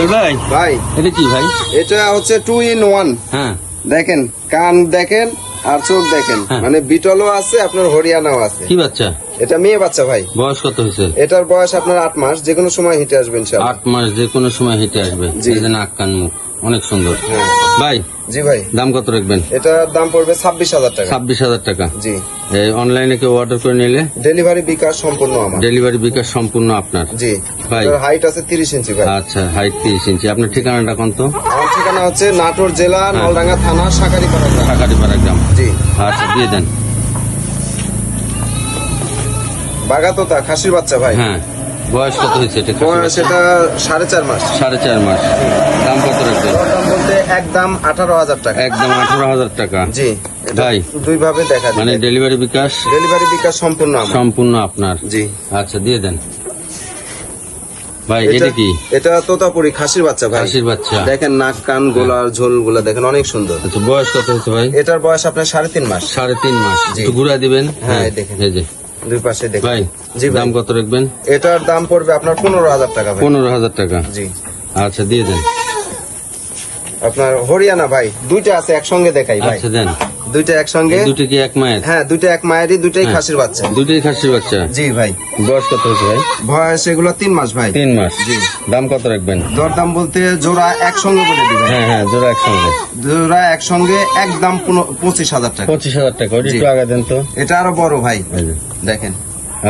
জয় ভাই? ভাই। এটা কি ভাই? এটা হচ্ছে টু ইন ওয়ান হ্যাঁ। দেখেন কান দেখেন আর চোখ দেখেন। হ্যাঁ। মানে বিটলও আছে আপনার হরিয়ানাও আছে। কি বাচ্চা? এটা মেয়ে বাচ্চা ভাই। বয়স কত হয়েছে? এটার বয়স আপনার আট মাস যে কোনো সময় হেঁটে আসবেন আট মাস যে কোনো সময় হেঁটে আসবে। নাক কান মুখ। অনেক সুন্দর। হ্যাঁ। ভাই জি ভাই। দাম কত রাখবেন? এটার দাম পড়বে ছাব্বিশ হাজার টাকা। ছাব্বিশ হাজার টাকা? জি। অনলাইনে কেউ অর্ডার করে নিলে? ডেলিভারি বিকাশ সম্পূর্ণ আমার। ডেলিভারি বিকাশ সম্পূর্ণ আপনার। জি। ভাই। হাইট আছে তিরিশ ইঞ্চি ভাই। আচ্ছা হাইট তিরিশ ইঞ্চি। আপনার ঠিকানাটা কোন তো আমার ঠিকানা হচ্ছে নাটোর জেলা নলডাঙ্গা থানা সাকারিপাড়া গ্রাম। টাকাটিপাড়া গ্রাম। জি। আচ্ছা দিয়ে দেন। বাগাতোতা খাসির বাচ্চা ভাই। হ্যাঁ। বয়স কত হয়েছে এটা বয়স এটা সাড়ে চার মাস। সাড়ে চার মাস। দাম কত রাখবেন? দাম বলতে একদম আঠারো হাজার টাকা। একদম আঠারো হাজার টাকা। জি ভাই। দুই ভাবে দেখা মানে ডেলিভারি বিকাশ? ডেলিভারি বিকাশ সম্পূর্ণ সম্পূর্ণ আপনার? জি। আচ্ছা দিয়ে দেন। ভাই এটা কি? এটা তোতাপুরি খাসির বাচ্চা ভাই। খাসির বাচ্চা। দেখেন নাক কান গোলার ঝোলগুলা দেখেন অনেক সুন্দর। আচ্ছা বয়স কত হয়েছে ভাই? এটার বয়স আপনার সাড়ে তিন মাস। সাড়ে তিন মাস। একটু ঘুরা দিবেন? হ্যাঁ, দেখেন। এই যে। দুই পাশে দেখাই ভাই জি দাম কত রাখবেন? এটার দাম পড়বে আপনার পনেরো হাজার টাকা পনেরো হাজার টাকা। জি। আচ্ছা দিয়ে দেন। আপনার হরিয়ানা ভাই দুইটা আছে একসঙ্গে দেখাই ভাই। আচ্ছা দেন। দুইটা একসঙ্গে? দুটো কি এক মায়ের? হ্যাঁ দুইটা এক মায়েরই দুইটাই হ্যাঁ। খাসির বাচ্চা। দুটোই খাসির বাচ্চা? জি ভাই। বয়স কত হয়েছে ভাই? বয়স এগুলো তিন মাস ভাই। তিন মাস। জি। দাম কত রাখবেন? দর দাম বলতে জোড়া একসঙ্গে বলে দিবেন। হ্যাঁ হ্যাঁ জোড়া একসঙ্গে। জোড়া একসঙ্গে একদম দাম পঁচিশ হাজার টাকা। পঁচিশ হাজার টাকা ওটা একটু আগে দেন তো। এটা আরও বড় ভাই। দেখেন।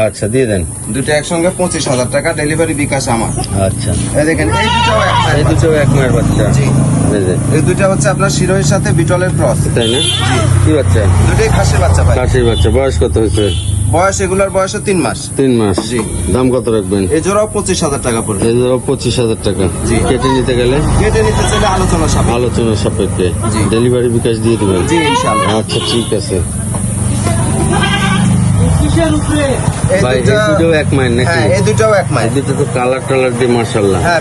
আচ্ছা দিয়ে দেন। দুটো একসঙ্গে পঁচিশ হাজার টাকা ডেলিভারি বিকাশ আমার। আচ্ছা। এই দেখেন এই এক এই দুটো এক মায়ের বাচ্চা। জি। এই দুইটা হচ্ছে আপনার শিরোহের সাথে বিটলের ক্রস। তাই না? কি বাচ্চা? দুটোই খাসির বাচ্চা ভাই। খাসির বাচ্চা। বয়স কত হয়েছে? বয়স এগুলোর বয়স তিন মাস। তিন মাস। জি। দাম কত রাখবেন? এই জোড়াও পঁচিশ হাজার টাকা পড়বে। এই ধরো পঁচিশ হাজার টাকা। জি। কেটে নিতে গেলে? কেটে নিতে চাইলে আলোচনা সাপেক্ষে। আলোচনা সাপেক্ষে। জি। ডেলিভারি বিকাশ দিয়ে দেবেন? জি ইনশাল্লাহ আচ্ছা ঠিক আছে। উপরে? এই এক কালার টালার হ্যাঁ,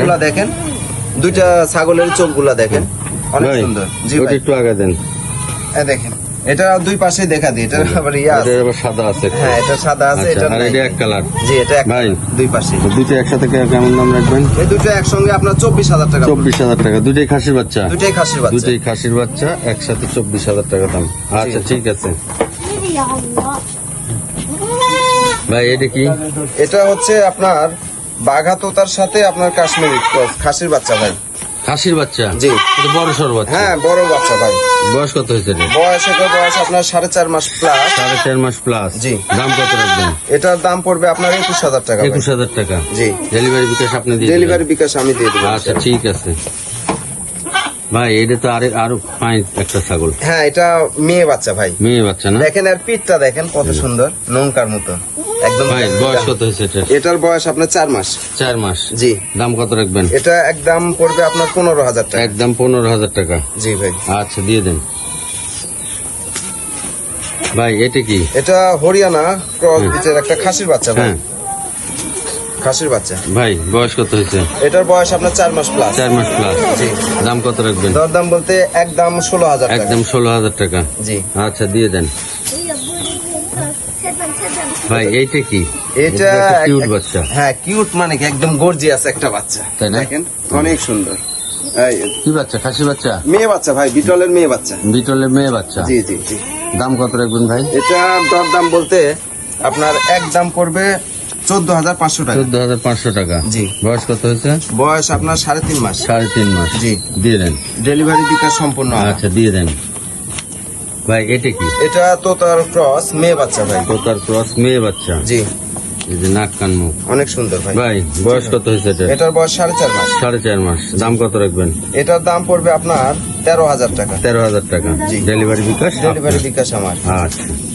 হ্যাঁ দেখেন। দুইটা ছাগলের দেখেন। একটু আগে দেন। এটা দুই দেখা ইয়ে সাদা আছে হ্যাঁ এটা সাদা আছে আচ্ছা, এটা এক কালার এটা এক ভাই দুই পাশে দুটো একসাথে কেমন দাম এই দুটো একসঙ্গে আপনার 24000 টাকা 24000 টাকা। দুটোই খাসির বাচ্চা? দুটোই খাসির বাচ্চা। দুটোই খাসির বাচ্চা একসাথে 24000 টাকা দাম। আচ্ছা ঠিক আছে। ভাই এটা কি? এটা হচ্ছে আপনার বাঘা তোতার সাথে আপনার কাশ্মীরি খাসির বাচ্চা ভাই। খাসির বাচ্চা? জি। এটা বড় সর বাচ্চা? হ্যাঁ বড় বাচ্চা ভাই। বয়স কত হয়েছে বয়স এটা বয়স আপনার সাড়ে চার মাস প্লাস সাড়ে চার মাস প্লাস জি। দাম কত রাখবেন? এটার দাম পড়বে আপনার একুশ হাজার টাকা একুশ হাজার টাকা। জি। ডেলিভারি বিকাশ আপনি দিয়ে ডেলিভারি বিকাশ আমি দিয়ে দেবো। আচ্ছা ঠিক আছে। ভাই এটা তো আরে আরও পাঁচ একটা ছাগল। হ্যাঁ এটা মেয়ে বাচ্চা ভাই। মেয়ে বাচ্চা না? দেখেন আর পিঠটা দেখেন কত সুন্দর নৌকার মতো। একদম ভাই বয়স কত হয়েছে এটা এটার বয়স আপনার চার মাস। চার মাস? জি। দাম কত রাখবেন? এটা একদম পড়বে আপনার পনেরো হাজার টাকা। একদম পনেরো হাজার টাকা। জি ভাই। আচ্ছা দিয়ে দেন। ভাই এটা কি? এটা হরিয়ানা ক্রস বিচের একটা খাসির বাচ্চা ভাই। হ্যাঁ। খাসির বাচ্চা। ভাই বয়স কত হয়েছে? এটার বয়স আপনার চার মাস প্লাস চার মাস প্লাস জি। দাম কত রাখবেন? দরদাম বলতে একদম ষোলো হাজার একদম ষোলো হাজার টাকা। জি। আচ্ছা দিয়ে দেন। ভাই এইটা কি? এটা কিউট বাচ্চা। হ্যাঁ কিউট মানে কি? একদম গর্জিয়াস একটা বাচ্চা। তাই না? দেখেন অনেক সুন্দর। কি বাচ্চা? খাসি বাচ্চা? মেয়ে বাচ্চা ভাই বিটলের মেয়ে বাচ্চা। বিটলের মেয়ে বাচ্চা? জি জি জি। দাম কত রাখবেন ভাই? এটা দরদাম বলতে আপনার এক দাম পড়বে চোদ্দ হাজার পাঁচশো টাকা। চোদ্দ হাজার পাঁচশো টাকা। জি। বয়স কত হয়েছে? বয়স আপনার সাড়ে তিন মাস। সাড়ে তিন মাস। জি। দিয়ে দেন। ডেলিভারি বিকাশ সম্পূর্ণ। আচ্ছা দিয়ে দেন। ভাই এটা কি? এটা তো তার ক্রস মেয়ে বাচ্চা ভাই। তোতার ক্রস মেয়ে বাচ্চা। জি। এই যে নাক কান মুখ। অনেক সুন্দর ভাই। ভাই বয়স কত হয়েছে এটা? এটার বয়স সাড়ে চার মাস। সাড়ে চার মাস। দাম কত রাখবেন? এটার দাম পড়বে আপনার তেরো হাজার টাকা। তেরো হাজার টাকা। জি। ডেলিভারি বিকাশ? ডেলিভারি বিকাশ আমার। আচ্ছা।